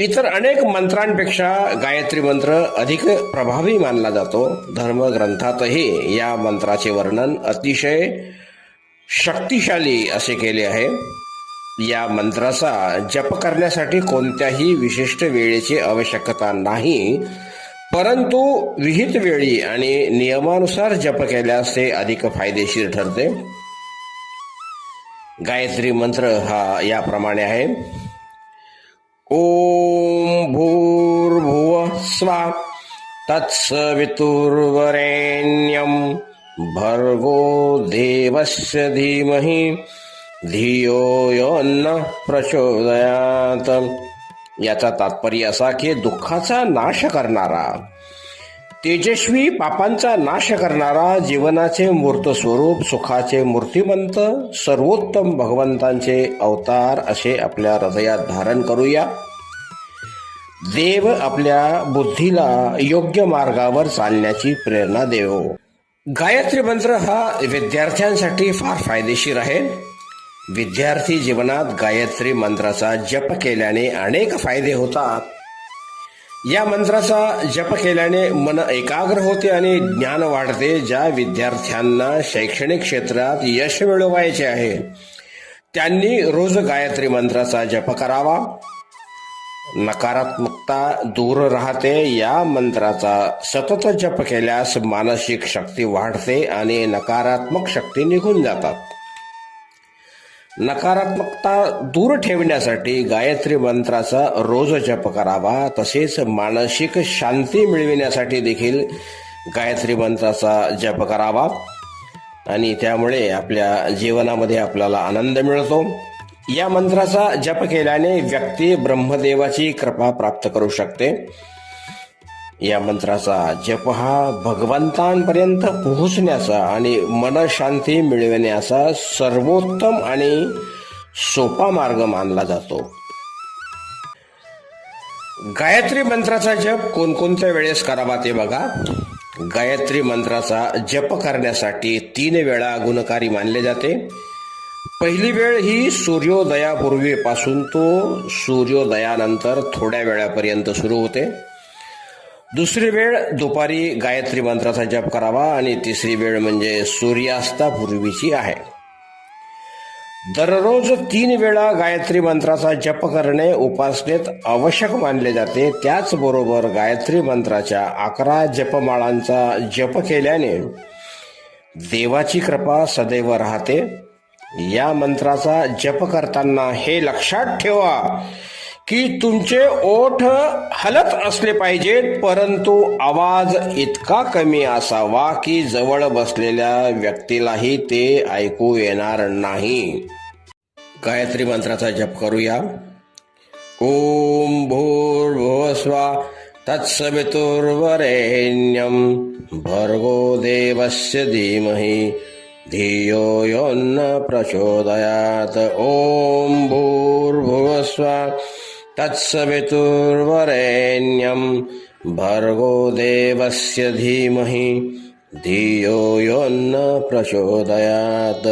इतर अनेक मंत्रांपेक्षा गायत्री मंत्र अधिक प्रभावी मानला जातो. धर्मग्रंथातही या मंत्राचे वर्णन अतिशय शक्तिशाली असे केले आहे. या मंत्राचा जप करण्यासाठी कोणत्याही विशिष्ट वेळेची आवश्यकता नाही. परंतु विहित वेळी आणि नियमानुसार जप केल्यास ते अधिक फायदेशीर ठरते. गायत्री मंत्र हा याप्रमाणे आहे. ओम भूर्भुव स्वा तत्सवितुर्वरेण्यं भर्गो देवस्य धीमहि धियो यो न प्रचोदयात। याचा तात्पर्य असा की दुःखाचा नाश करणारा तेजस्वी पापांचा नाश करणारा जीवनाचे मूर्त स्वरूप सुखाचे मूर्तिमंत सर्वोत्तम भगवंतांचे अवतार असे आपल्या हृदयात धारण करूया. देव आपल्या बुद्धीला योग्य मार्गावर चालण्याची प्रेरणा देव. गायत्री मंत्र हा विद्यार्थ्यांसाठी फार फायदेशीर आहे. विद्यार्थी जीवनात गायत्री मंत्राचा जप केल्याने अनेक फायदे होतात. या मंत्राचा जप केल्याने मन एकाग्र होते आणि ज्ञान वाढते. ज्या विद्यार्थ्यांना शैक्षणिक क्षेत्रात यश मिळवायचे आहे त्यांनी रोज गायत्री मंत्राचा जप करावा. नकारात्मकता दूर राहते. या मंत्राचा सतत जप केल्यास मानसिक शक्ती वाढते आणि नकारात्मक शक्ती निघून जातात. नकारात्मकता दूर ठेवण्यासाठी गायत्री मंत्राचा रोज जप करावा तसेच मानसिक शांती मिळविण्यासाठी देखील गायत्री मंत्राचा जप करावा. आणि त्यामुळे आपल्या जीवनामध्ये आपल्याला आनंद मिळतो. या मंत्राचा जप केल्याने व्यक्ती ब्रह्मदेवाची कृपा प्राप्त करू शकते. या मंत्राचा जप हा भगवंतांपर्यंत पोहोचण्याचा आणि मनशांती मिळविण्याचा सर्वोत्तम आणि सोपा मार्ग मानला जातो. गायत्री मंत्राचा जप कोणकोणत्या वेळेस करावा ते बघा. गायत्री मंत्राचा जप करण्यासाठी तीन वेळा गुणकारी मानले जाते. पहिली वेळ ही सूर्योदयापूर्वीपासून तो सूर्योदयानंतर थोड्या वेळापर्यंत सुरू होते. दुसरी वेळ दुपारी गायत्री मंत्राचा जप करावा आणि तिसरी वेळ म्हणजे सूर्यास्तापूर्वीची आहे. दररोज तीन वेळा गायत्री मंत्राचा जप करणे उपासनेत आवश्यक मानले जाते. त्याचबरोबर गायत्री मंत्राच्या अकरा जपमाळांचा जप केल्याने देवाची कृपा सदैव राहते. या मंत्राचा जप करताना हे लक्षात ठेवा. की तुमचे ओठ हलत असले पाहिजेत परंतु आवाज इतका कमी असावा की जवळ बसलेल्या व्यक्तीलाही ते ऐकू येणार नाही. गायत्री मंत्राचा जप करूया. ओम भूर्भुवस्वा तत्सवितुर्वरेण्यम भर्गो देवस्य धीमहि धियो योन्न प्रचोदयात. ओम भूर्भुवस्वा तत्सवितुर्वरेण्यं भर्गो देवस्य धीमहि धियो यो प्रचोदयात्।